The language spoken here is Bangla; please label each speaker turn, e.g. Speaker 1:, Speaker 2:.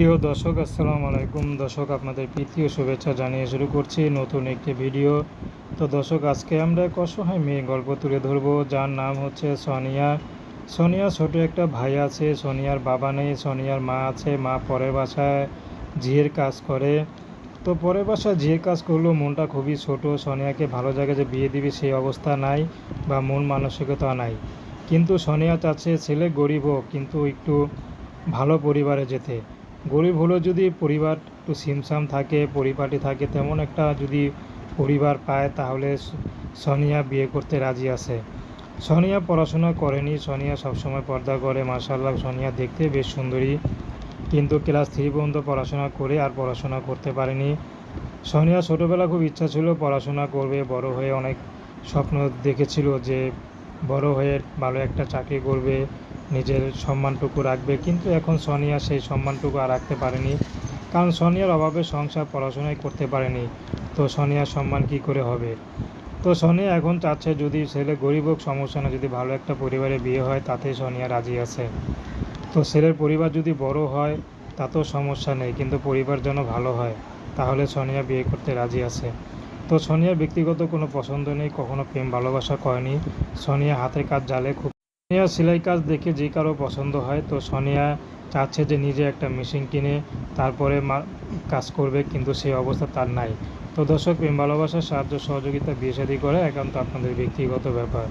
Speaker 1: প্রিয় দর্শক, আসসালামু আলাইকুম। দর্শক, আপনাদের প্রীতি ও শুভেচ্ছা জানিয়ে শুরু করছি নতুন একটি ভিডিও। তো দর্শক, আজকে আমরা এক অসহায় মেয়ে গল্প তুলে ধরবো, যার নাম হচ্ছে সোনিয়া। সোনিয়া ছোট একটা ভাই আছে, সোনিয়ার বাবা নেই, সোনিয়ার মা আছে, মা পরের বাসায় ঝিয়ের কাজ করে। তো পরের বাসায় ঝিয়ের কাজ করলেও মনটা খুবই ছোট, সোনিয়াকে ভালো জায়গায় যে বিয়ে দিবে সেই অবস্থা নাই বা মন মানসিকতা নাই। কিন্তু সোনিয়া চাচ্ছে ছেলে গরিব হোক, কিন্তু একটু ভালো পরিবারে যেতে। গরিব হলেও যদি পরিবার একটু সিমসাম থাকে, পরিপাটি থাকে, তেমন একটা যদি পরিবার পায়, তাহলে সোনিয়া বিয়ে করতে রাজি আছে। সোনিয়া পড়াশোনা করেনি, সোনিয়া সবসময় পর্দা করে মাসাল্লাহ সোনিয়া দেখতে বেশ সুন্দরী। কিন্তু ক্লাস থ্রি পর্যন্ত পড়াশোনা করে আর পড়াশোনা করতে পারেনি। সোনিয়া ছোটোবেলা খুব ইচ্ছা ছিল পড়াশোনা করবে, বড় হয়ে অনেক স্বপ্ন দেখেছিল যে বড় হয়ে ভালো একটা চাকরি করবে। নিজের সম্মানটুকু রাখবে, কিন্তু এখন সোনিয়া সেই সম্মানটুকু আর রাখতে পারেনি। কারণ সোনিয়ার অভাবে সংসার পড়াশোনাই করতে পারেনি। তো সোনিয়ার সম্মান কি করে হবে? তো সোনিয়া এখন চাচ্ছে যদি ছেলে গরিব হোক, সমস্যা না যদি ভালো একটা পরিবারে বিয়ে হয় তাতে সোনিয়া রাজি আছে। তো ছেলের পরিবার যদি বড় হয়, তাতেও সমস্যা নেই। কিন্তু পরিবার যেন ভালো হয়, তাহলে সোনিয়া বিয়ে করতে রাজি আছে। তো সোনিয়ার ব্যক্তিগত কোনো পছন্দ নেই, কখনো প্রেম ভালোবাসা করেনি। সোনিয়া হাতের কাজ জালে খুব সোনিয়া সেলাই কাজ দেখে যে কারও পছন্দ হয়, তো সোনিয়া চাচ্ছে যে নিজে একটা মেশিন কিনে তারপরে কাজ করবে, কিন্তু সেই অবস্থা তার নাই। তো দর্শক, প্রেম ভালোবাসার সাহায্য, সহযোগিতা, বিয়ে শাদী করে একান্ত আপনাদের ব্যক্তিগত ব্যাপার।